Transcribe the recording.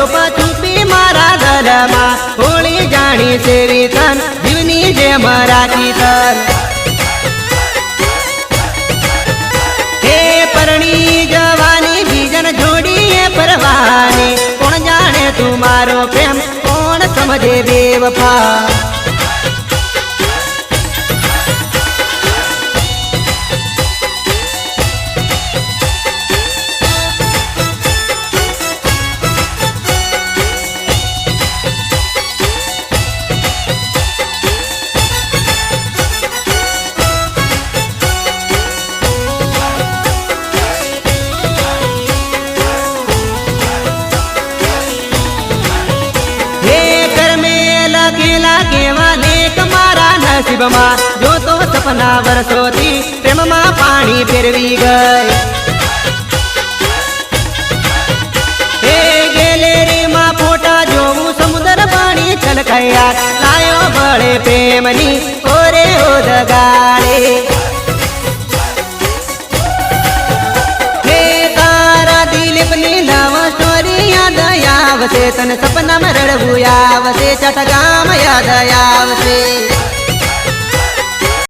પડ્યો પાછું મારા દલમાં હોળી જાણી સેવી તન, જીવની જે રાખી તન. હે પરણી જવાની બીજન જોડીએ પરવાની, કોણ જાણે તું મારો પ્રેમ, કોણ સમજે બેવફા? લખેલા કેવા લેખ મારા નસીબમાં. જો તો સપના વર્ષોથી પ્રેમમાં પાણી ફેરવી ગઈ. હે ગેલેરીમાં ફોટા જોવું સમુદ્ર પાણી છલકાયા. લાયો બળે પ્રેમની ઓરે ઓદગાડે આવશે તને સપનામાં રડવું આવશે ચટ ગામ યાદ આવશે